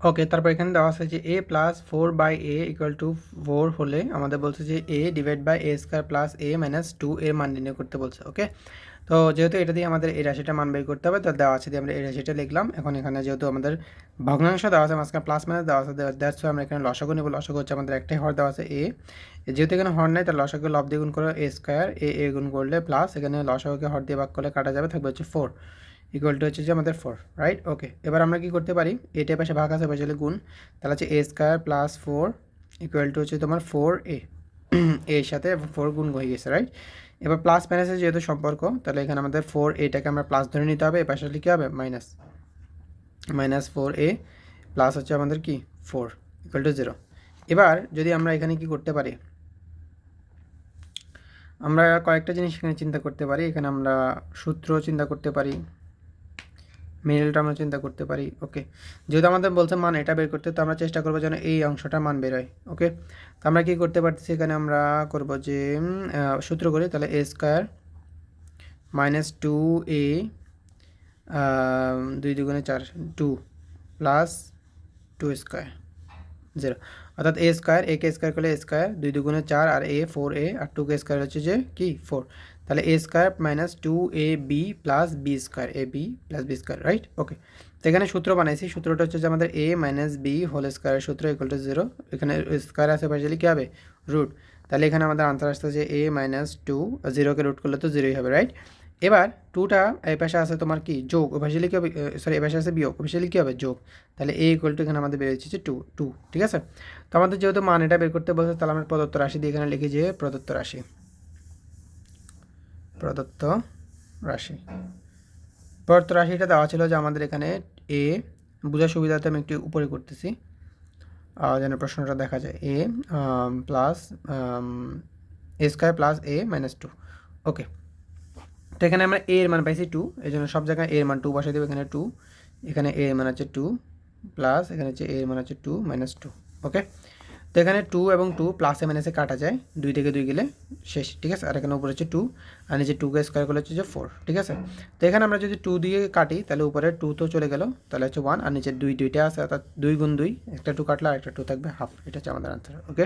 ওকে তারপর এখানে দেওয়া আছে যে A plus four by A equal to four হলে আমাদের বলছে যে A divide by A square plus A minus two এর মান নির্ণয় করতে বলছে ওকে তো যেহেতু এটা দিয়ে আমাদের এই রাশিটা মান বের করতে হবে, তো দেওয়া আছে দিয়ে আমরা এই রাশিটা লিখলাম। এখন এখানে যেহেতু আমাদের ভগ্নাংশ দেওয়া আছে, মাঝখানে প্লাস মাইনাস দেওয়া আছে দ্যাটস আমরা এখানে লসাগু নেব। লসাগু হচ্ছে আমাদের একটাই হর দেওয়া আছে এ যেহেতু এখানে হর নেই তার লসাগু লব দিয়ে গুণ করে এ স্কোয়ার এ এ গুণ করলে প্লাস এখানে লসাগুকে হর দিয়ে ভাগ করলে কাটা যাবে, থাকবে হচ্ছে ফোর ইকুয়াল টু হচ্ছে যে আমাদের ফোর রাইট ওকে এবার আমরা কি করতে পারি? এটা পাশে ভাগ আছে পাশে গুণ। তাহলে হচ্ছে A square plus four equal to হচ্ছে তোমার ফোর এ এর সাথে ফোর গুণ হয়ে গেছে রাইট এবার প্লাস মাইনাসের যেহেতু সম্পর্ক, তাহলে এখানে আমাদের ফোর এটাকে আমরা প্লাস ধরে নিতে হবে, এ পাশে লিখে হবে minus minus four A plus হচ্ছে আমাদের কি? ফোর ইকুয়াল টু জিরো এবার যদি আমরা এখানে কি করতে পারি? আমরা কয়েকটা জিনিস এখানে চিন্তা করতে পারি। এখানে আমরা সূত্র চিন্তা করতে পারি। মিডলটা আমরা চিন্তা করতে পারি ওকে যেহেতু আমাদের বলছে মান এটা বের করতে, তো আমরা চেষ্টা করব যেন এই অংশটা মান বেরোয় ওকে তো আমরা কী করতে পারছি এখানে আমরা করব যে সূত্র করি, তাহলে A square minus two A দুই দুগুণে চার two plus two square zero. অর্থাৎ এ স্কোয়ার এ কে স্কোয়ার করলে স্কোয়ার দুই দুগুণে চার আর এ ফোর এ আর টু কে স্কোয়ার হচ্ছে যে কি? ফোর তাহলে A square minus two A B plus B square A B plus B square right okay তো এখানে সূত্র বানাইছি, সূত্রটা হচ্ছে যে আমাদের এ মাইনাস বি হোল স্কোয়ারের সূত্র ইকুয়াল টু জিরো এখানে স্কোয়ার আছে পাশে কী হবে? রুট তাহলে এখানে আমাদের আনসার আসতে যে এ মাইনাস টু জিরোকে রুট করলে তো জিরোই হবে রাইট এবার টুটা এই পাশে আছে তোমার কি? যোগ। অফিসিয়ালি কী হবে সরি এ পাশে আছে বিয়োগ। অফিসিয়ালি কী হবে যোগ। তাহলে এ ইকুয়াল টু এখানে আমাদের বেরিয়েছে যে টু টু ঠিক আছে? তো আমাদের যেহেতু মান এটা বের করতে বলছে, তাহলে আমরা প্রদত্ত রাশি দিয়ে এখানে লিখে যে প্রদত্ত রাশি। প্রদত্ত রাশি। প্রদত্ত রাশিটা দেওয়া ছিল যে আমাদের এখানে এ বোঝার সুবিধাতে আমি একটু উপরে করতেছি। যেন প্রশ্নটা দেখা যায়। A plus A square plus A minus two okay তো এখানে আমরা এ এর মান পাইছি টু এই জন্য সব জায়গায় এর মান টু বসাই দেবো, এখানে টু এখানে এ মান হচ্ছে টু প্লাস এখানে হচ্ছে এ মান হচ্ছে টু মাইনাস টু ওকে তো এখানে টু এবং টু প্লাসে মাইনাসে কাটা যায়, দুই থেকে দুই গেলে শেষ, ঠিক আছে? আর এখানে উপরে হচ্ছে টু আর নিচে টুকে স্কোয়ার করলে হচ্ছে যে ফোর ঠিক আছে? তো এখানে আমরা যদি টু দিয়ে কাটি, তাহলে উপরে টু তো চলে গেল, তাহলে হচ্ছে ওয়ান আর নিচে দুই, দুইটা আছে, অর্থাৎ দুই গুণ দুই, একটা টু কাটলে আর একটা টু থাকবে হাফ এটা হচ্ছে আমাদের আনসার ওকে